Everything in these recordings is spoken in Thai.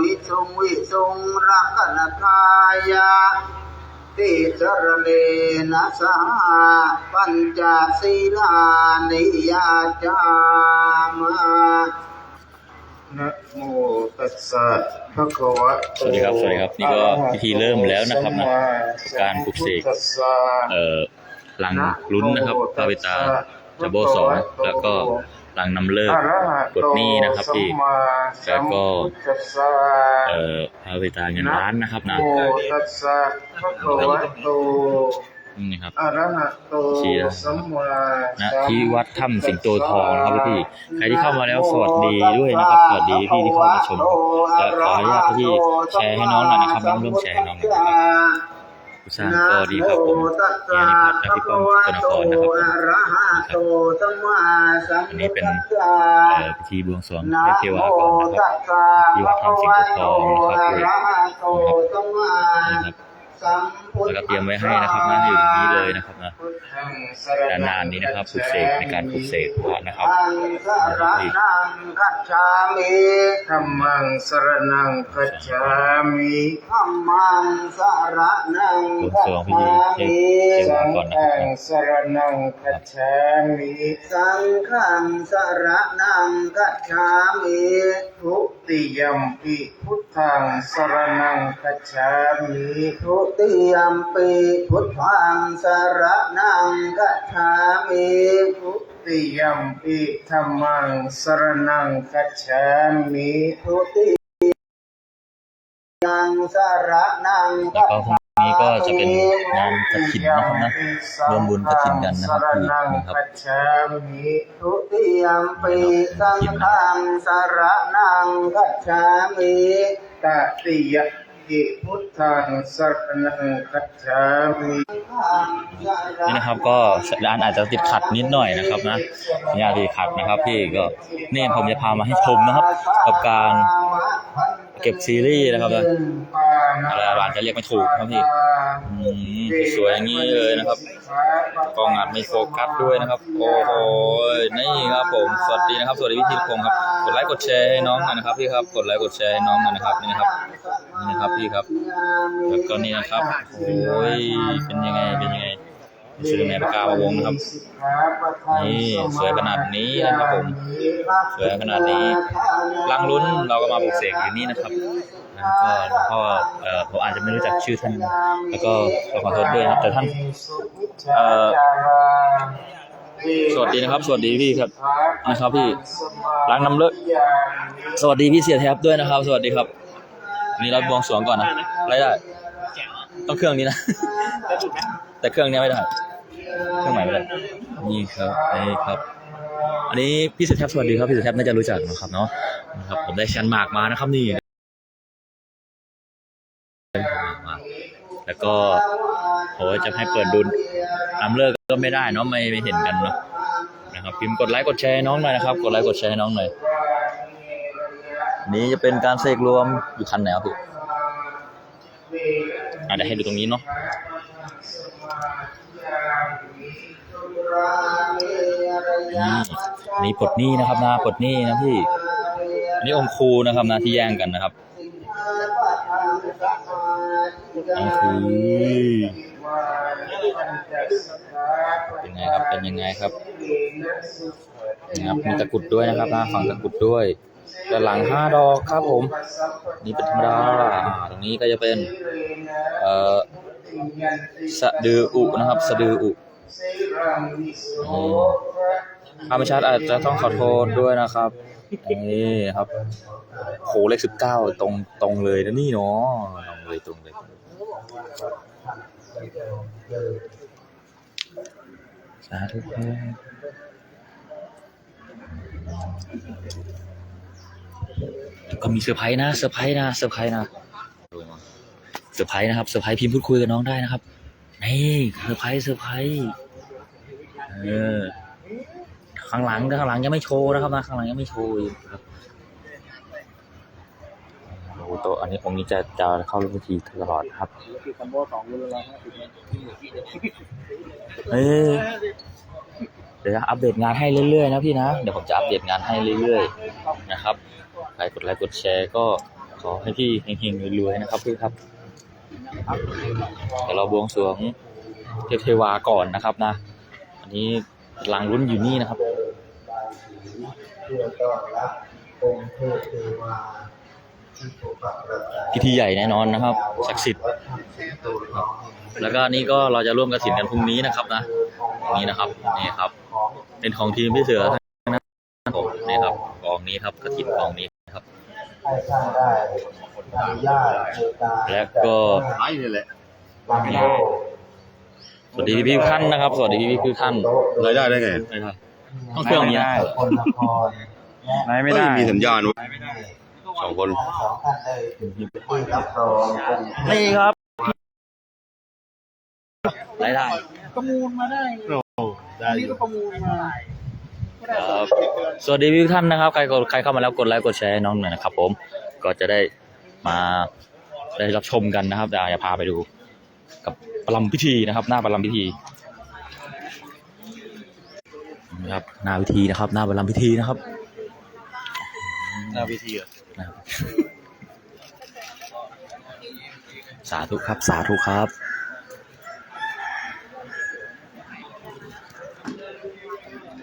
วิสุงวิสุงรักนทายาติสรเลนะสหปัญจศีลานิยาจามะนะโมตัสสะภะคะวะโตสวัสดีครับ สวัสดีครับ นี่ก็พิธีเริ่มแล้วนะครับนะ การปลุกเสกเอ่อลังลุ้นนะครับพระเวตาจัมโบ้สองแล้วก็ ลังนำเลิกกดหนี้นะครับพี่แล้วก็เอ่อพระเวตาเงินล้านนะครับนะโมตัสสะภะคะวะโตนี่ครับอะระหะโตชี้นะสัมมาณสัมที่วัดถ้ำสิงโตทองนะครับพี่ ใครที่เข้ามาแล้วสวัสดีด้วยนะครับ สวัสดีพี่ที่เข้ามาชมและขออนุญาตพี่แชร์ให้น้องหน่อยนะครับน้องร่วมแชร์ให้น้องหน่อยนะครับผู้ สร้างก็ดีครับผมเนี่ยนี่ครับจากพี่ป้อมสนครนะครับผมอะระหะโตสัมมาสัมอันนี้เป็นพิธีบวงสรวงให้เทวาก่อนนะครับที่วัดถ้ำสิงห์ทองนะครับนะครับ แล้วก็เตรียมไว้ให้นะครับนั่นอยู่ตรงนี้เลยนะครับนะด้านหน้านี้นะครับปลุกเสกในการปลุกเสกพระนะครับอังสรนังกัจฉามิธรรมังสรนังกัจฉามิธรรมังสรนังกัจฉามิเทวาก่อนนะครับสังฆังสรนังกัจฉามิสังฆังสรนังกัจฉามิ ทุติยมปิพุทธังสรนังกัจฉามิทุติยมปิพุทธังสรนังกัจฉามิทุติยมปิธรรมังสรนังกัจฉามิทุติยังสรนังแล้วก็พรุ่ง นี้ก็จะเป็นงานกฐินนะครับนะร่วมบุญกฐินกันนะครับพี่นะครับกัจฉามิทุติยมปิสังฆังสรนังกัจฉามิตติยปิพุทธังสรนังกัจฉามินี่นะครับก็สัญญาณอาจจะติดขัดนิดหน่อยนะครับนะสัญญาณติดขัดนะครับพี่ก็นี่ผมจะพามาให้ชมนะครับ กับการ เก็บซีรีส์นะครับนะอะไรบานจะเรียกไม่ถูกนะครับพี่อืมสวยๆอย่างนี้เลยนะครับกล้องอัดไม่โฟกัสด้วยนะครับ โอ้โหนี่ครับผมสวัสดีนะครับสวัสดีพี่ทีพงศ์ครับกดไลค์กดแชร์ให้น้องหน่อยนะครับพี่ครับกดไลค์กดแชร์ให้น้องหน่อยนะครับนี่นะครับนี่นะครับพี่ครับแล้วก็นี่นะครับโอ้ยเป็นยังไงเป็นยังไง ซื้อแม่ปากกามาวงนะครับ นี่สวยขนาดนี้นะครับผมสวยขนาดนี้ลังลุ้นเราก็มาปลุกเสกอยู่นี่นะครับแล้วก็หลวงพ่อเอ่อผมอาจจะไม่รู้จักชื่อท่าน แล้วก็ขอโทษด้วยนะครับแต่ท่านเอ่อสวัสดีนะครับ สวัสดีพี่ครับนะครับพี่ล้างน้ำเลิกสวัสดีพี่เสียแท็บด้วยนะครับ สวัสดีครับวันนี้เราบวงสรวงก่อนนะไล่ได้ ต้องเครื่องนี้นะ แต่เครื่องนี้ไม่ได้ เครื่องหม่ไม่ได้นี่ครับนี่ครับ อันนี้พี่สียแท็บสวัสดีครับพี่สียแท็บน่าจะรู้จักนะครับเนาะนะครับผมได้แชนมากมานะครับนี่แล้วก็โอ้ยจะให้เปิดดูน้ำเลิกก็ไม่ได้เนาะไม่ไม่เห็นกันเนาะนะครับพิมพ์กดไลค์กดแชร์น้องหน่อยนะครับ กดไลค์กดแชร์น้องหน่อยนี้จะเป็นการเสกรวมอยู่คันไหนครับพี่อะเดี๋ยวให้ดูตรงนี้เนาะ นี่ปลดหนี้นะครับนะปลดหนี้นะพี่อันนี้องคูนะครับนะที่แย่งกันนะครับองคูเป็นไงครับเป็นยังไงครับนะครับมีตะกุดด้วยนะครับนะฝั่งตะกุดด้วยด้านหลังห้าดอกครับผม นี่เป็นธรรมดาอ่าตรงนี้ก็จะเป็น เอ่อสะดืออุนะครับ สะดืออุ อืมถ้าไม่ชัดอาจจะต้องขอโทษด้วยนะครับนี่ครับโหเลขสิบเก้าตรงตรงเลยนะนี่เนาะตรงเลยตรงเลยสาธุครับก็มีเซอร์ไพรส์นะเซอร์ไพรส์นะเซอร์ไพรส์นะเซอร์ไพรส์นะครับเซอร์ไพรส์พิมพ์พูดคุยกับน้องได้นะครับ นี่เซอร์ไพรส์เซอร์ไพรส์เออข้างหลังข้างหลังยังไม่โชว์นะครับนะข้างหลังยังไม่โชว์อยู่ครับโอ้โหโตอันนี้องค์นี้จะจะเข้าร่วมพิธีตลอดครับเอ้ยเดี๋ยวอัปเดตงานให้เรื่อยๆนะพี่นะ เดี๋ยวผมจะอัปเดตงานให้เรื่อยๆนะครับใครกดไลค์กดแชร์ก็ขอให้พี่เฮงๆรวยๆนะครับพี่ครับ เดี๋ยวเราบวงสรวงเทพเทวาก่อนนะครับนะ อันนี้กำลังรุ่นอยู่นี่นะครับพิธีใหญ่แน่นอนนะครับศักดิ์สิทธิ์แล้วก็นี่ก็เราจะร่วมกระถินกันพรุ่งนี้นะครับนะนี่นะครับนี่ครับ เป็นของทีมพี่เสือนะครับผมนี่ครับกองนี้ครับกระถินกองนี้ครับ ให้ท่านได้อนุญาตในการและก็ไอ้นี่แหละลำโลกสวัสดีพี่ๆทุกท่านนะครับ สวัสดีพี่ๆทุกท่านรายได้ได้ไงไม่ได้ต้องเครื่องอย่างนี้คนนครและไม่ได้มีสัญญาณไว้สองคนสองท่านได้ที่รับรององค์เทพนี่ครับรายได้ประมูลมาได้ได้อยู่ประมูลมาครับสวัสดีพี่ๆทุกท่านนะครับ ใครกดใครเข้ามาแล้วกดไลค์กดแชร์ให้น้องหน่อยนะครับผม ก็จะได้ มาได้รับชมกันนะครับเดี๋ยวจะพาไปดูกับประลำพิธีนะครับ หน้าประลำพิธีนะครับหน้าพิธีนะครับ หน้าประลำพิธีนะครับหน้าพิธีอะนะครับสาธุครับสาธุครับ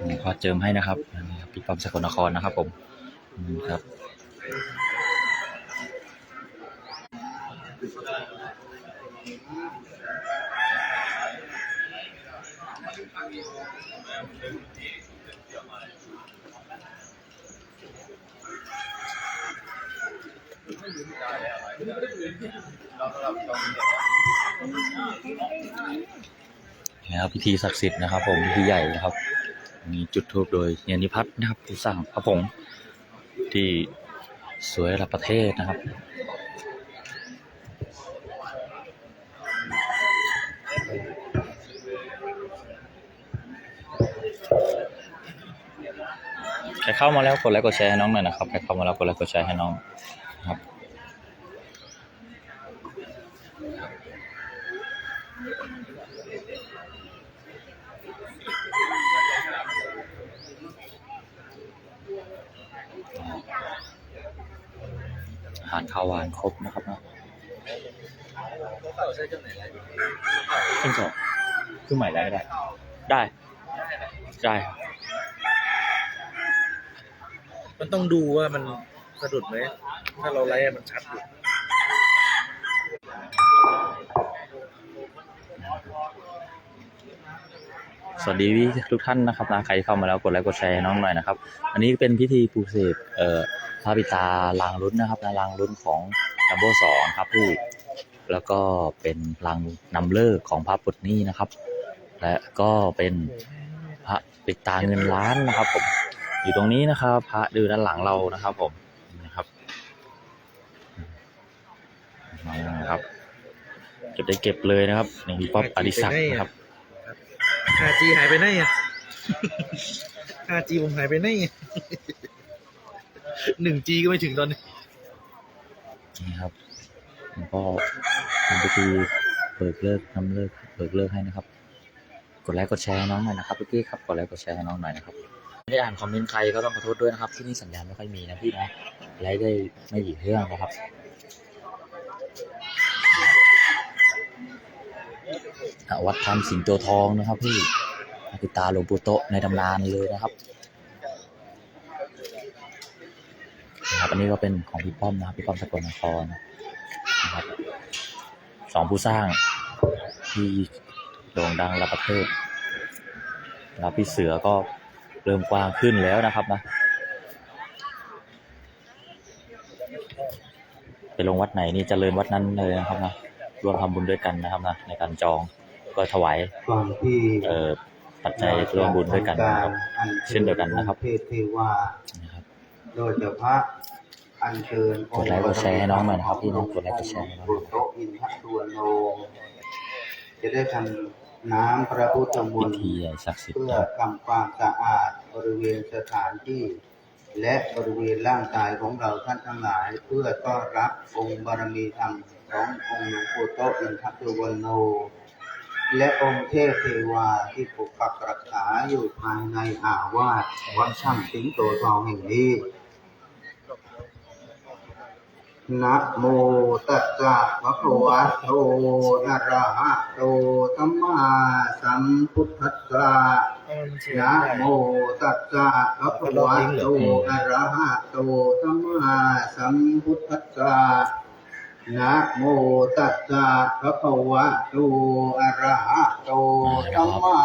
นี่พอเจิมให้นะครับนี่ครับพี่ป้อมสกลนครนะครับผมนี่ครับ นี่ครับพิธีศักดิ์สิทธิ์นะครับ ผมพิธีใหญ่นะครับ มีจุดทูบโดยเนียนิพัฒน์นะครับผู้สร้างพระผงที่สวยระดับประเทศนะครับ ใครเข้ามาแล้วกดไลค์กดแชร์ให้น้องหน่อยนะครับ ใครเข้ามาแล้วกดไลค์กดแชร์ให้น้องครับ อาหารข้าวหวานครบนะครับเนาะขึ้นก่อนขึ้นใหม่ได้ไม่ได้ ได้ ได้ครับ มันต้องดูว่ามันสะดุดไหม ถ้าเราไล่มันชัดอยู่สวัสดีทุกท่านนะครับนะใครเข้ามาแล้วกดไลค์กดแชร์ให้น้องหน่อยนะครับ อันนี้เป็นพิธีปูเสกเอ่อพระปิตาลางรุ่นนะครับนะลางรุ่นของจัมโบ้สองครับพี่แล้วก็เป็นลางนำเลิกของพระปุตนี่นะครับ และก็เป็นพระปิตาเงินล้านนะครับผม อยู่ตรงนี้นะครับ พระดูด้านหลังเรานะครับผมนะครับนี่นะครับ เก็บได้เก็บเลยนะครับนี่พี่ป๊อปอดิศักดิ์นะครับ 5G หายไปไหนอะ 5G ผมหายไปไหนอะ 1G ก็ไม่ถึงตอนนี้นี่ครับผมก็ทำพิธีเบิกเลิกนำเลิกเบิกเลิกให้นะครับ กดไลค์กดแชร์ให้น้องหน่อยนะครับพี่ๆครับกดไลค์กดแชร์ให้น้องหน่อยนะครับ ไม่ได้อ่านคอมเมนต์ใครก็ต้องขอโทษด้วยนะครับ ที่นี่สัญญาณไม่ค่อยมีนะพี่นะไลค์ได้ไม่กี่เรื่องนะครับวัดธรรมสิงโตทองนะครับพี่ปิตาหลวงปู่โตในตำนานเลยนะครับนะครับอันนี้ก็เป็นของพี่ป้อมนะครับพี่ป้อมสกลนครนะครับสองผู้สร้างที่โด่งดังระดับประเทศนะครับพี่เสือก็ เริ่มกว้างขึ้นแล้วนะครับนะไปลงวัดไหนนี่เจริญวัดนั้นเลยนะครับนะร่วมทำบุญด้วยกันนะครับนะในการจองก็ถวายก่อนที่เอ่อปัจจัยร่วมบุญด้วยกันนะครับเช่นเดียวกันนะครับเทพเทวานะครับโดยเฉพาะอัญเชิญกดไลค์กดแชร์ให้น้องหน่อยนะครับพี่น้องกดไลค์กดแชร์ให้น้องหน่อยโตะอินทตวนโลจะได้ทำ น้ำพระพุทธมพินต์ธีใหญ่ศักดิ์สิทธิ์เพื่อนะครับทำความสะอาดบริเวณสถานที่ และบริเวณร่างกายของเราท่านทั้งหลาย เพื่อต้อนรับองค์บารมีธรรมขององค์หลวงปู่โตะอินทตวนโน และองค์เทพเทวาที่ปกปักรักษาอยู่ภายในอาวาสวัดช่างสิงโตทองแห่งนี้ นะโมตัสสะภะคะวะโตอะระหะโตสัมมาสัมพุทธัสสะนะโมตัสสะภะคะวะโตอะระหะโตสัมมาสัมพุทธัสสะนะโมตัสสะภะคะวะโตอะระหะโตสัมมา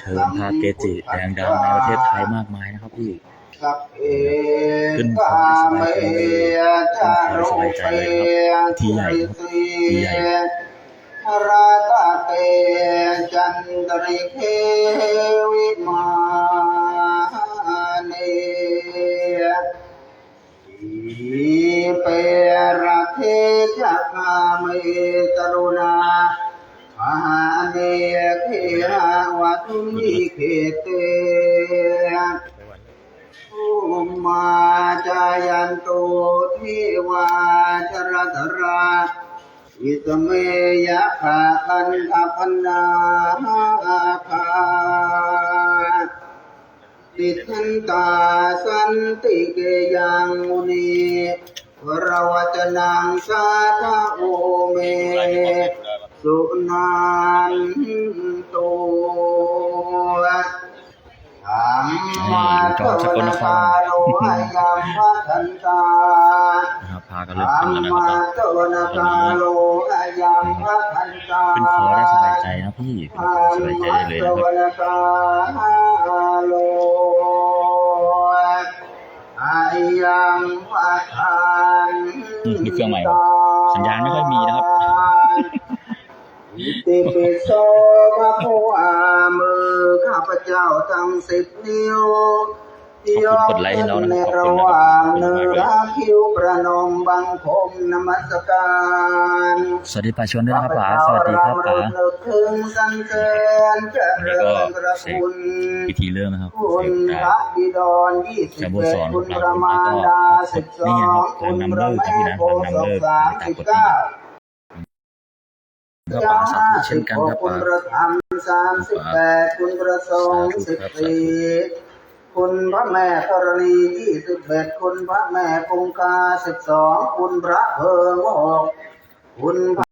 สัมพุทธัสสะเชิญพระเกจิแดงดังในประเทศไทยมากมายนะครับพี่ สัพเพขึ้นกาเมจารุสบายใจเปเลยครับที่ใหญ่ที่ใหญ่ราตาเตจันตริเควิมาเนอีเปรเทจักาเมตรุณามหาเนเคหาวัตุมิเคเต มาจายันตุเทวาชรธราวิสเมยะภาคันทพันนาอาคาติทันตาสันติเกยังมุนีวรวัจนังสาธาโอเม สุนันตุธัมมาโตนะคา โลอายัมภะทันตานะครับพากันเริ่มธัขึ้มนแล้วนะคมารับโตนะคาโลอายัมภะทันตาขึ้นคอได้สบายใจนะพี่สบายใจได้เลยนะครับธัมมาโตนะคาโลอายัมภะทันอืมมีเครื่องใหม่ครับสัญญาณไม่ค่อยมีนะครับอิติปิโสพระผู้อามือข้าพเจ้าทั้งสิบนิ้ว ขอบคุณกดไลค์ให้เรานะครับในระหว่างเนื้อคิวประนมบังคมนมัสการสวัสดีป่าชวนด้วยนะครับป๋าสวัสดีครับป๋าลึกถึงสันเสริญเจวันนี้ริก็ญพระเสกคุณพิธีเริ่มนะครับคุเสณกพได้ระบิดรยี่สิบจะบวเอ็ดสอนคุณเราประมาณดาสิบสอนี่นะงครับคุณการนำพเลิระกแม่นะโพการสนำเลิกสามตามสิบกฎเก้าก็ป๋าสาธุเช่นกันครับคุณป๋าพระธรรมสามสิบแปดคุณพระสงฆ์สิบสี่ คุณพระแม่ธรณียี่สิบเอ็ดคุณพระแม่คงคาสิบสองคุณพระเพิงหกคุณพระ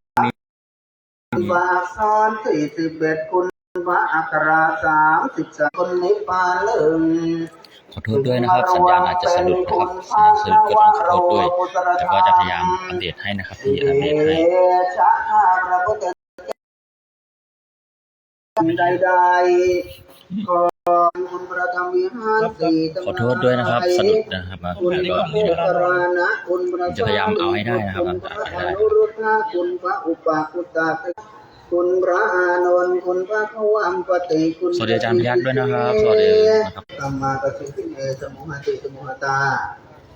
บาซอนสี่สิบเอ็ดคุณพระอัคราสามสิบสามคุณนิพพานหนึ่งขอโทษด้วยนะครับ สัญญาณอาจจะสะดุดนะครับสัญญาณสะดุดก็ต้องขอโทษด้วย แต่ก็จะพยายามอัปเดตให้นะครับพี่อัปเดตให้ใดๆ ขอคุณพระธรรมวิหารสี่ทั้งหขลาอโทษด้วยนะครับสะดุดนะครับมาคุณแล้วพก็ระพุทธรานะคุณพระจะพยายามเอาให้ได้นะครับคุณพระอนุรุทธะคุณพระอุปาคุตตะคุณพระอานนท์คุณพระขวัมปติคุณสวัสดีอาจารย์พยัคฆ์ด้วยนะครับสวัสดีนะครับสัมมากัสสิเอสมุหติสมุหตา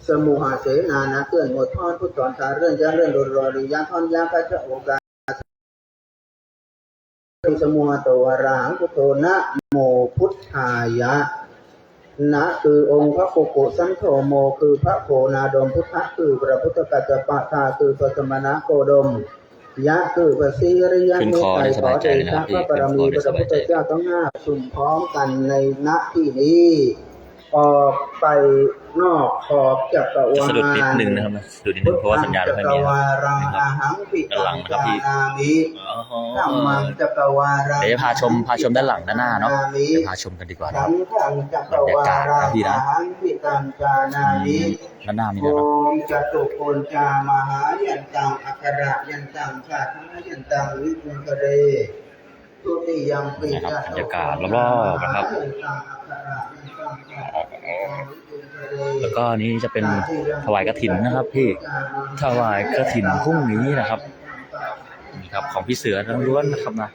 สมุหาเสนานะเกื่อนหมดทอดพุทธอนทาเรื่องยะเรื่องโดรอริยะทอนยะกัจจโอกา สมุหตวารังพุทโธนะโมพุทธายะ นะคือองค์พระโกโกสันโธโมคือพระโคนาดมพุทธะคือพระพุทธกัจจปะทาคือพระสมณะโคดม ยะคือพระศรีอริยขึ้นคอได้สบายใจเลยนะครับพระปรมีขึ้นคอได้พสระบาพุยทใจธเจ้าต้องห้าสุ่มพร้อมกันในณที่นี้ ออกไปนอกขอบจักรวาจะลสะดุดนิดนึงนะครับนะสะดุดนิดนึงเพราะว่าสัญญาณไม่ค่อยมีจักรนะวาครับรังอาหังปิด้านหลังนะครับพี่นามิอ๋อธรรมังจักรวารังเดี๋ยวพาชมพาชมด้านหลังด้านหน้าเนาะเดี๋ยวพาชมกันดีกว่านะคสัรับงฆังจักรวารังอาหังปิตังจานามิด้านหน้ามีโอนะครับมจตุโกนจามหายันตังอัคระยันตังชาติยันตังวิปุงกเรทุติยังปิ นะครับบรรยากาศรอบๆนะครับ แล้วก็นี้จะเป็นถวายกระถินนะครับ พี่ถวายกระถินพรุ่งนี้นะครับนี่ครับ ของพี่เสือทั้งล้วนนะครับนะ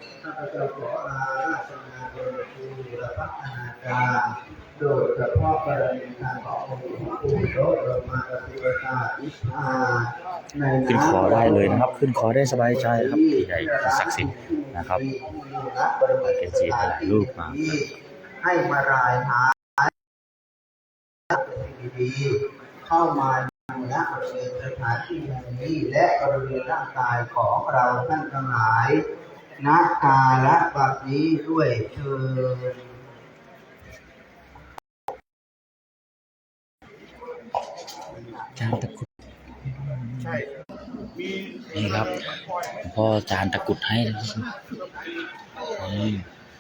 โดยเฉพาะกรณีการขององค์หลวงปู่โตโดยมากฏิบัติการอิสาในขึ้นคอได้เลยนะครับ ขึ้นคอได้สบายใจครับที่ใหญ่ศักดิ์สิทธิ์นะครับเกจิหลายรูปมาให้มารายหาดีๆเข้ามาณบริเวณสถานที่แห่งนี้และบริเวณร่างกายของเราท่านทั้งหลายณกาละบัดนี้ด้วยเชิญ จางตะกรุดใช่นี่ครับหลวงพ่อจานตะกรุดให้นะครับนี่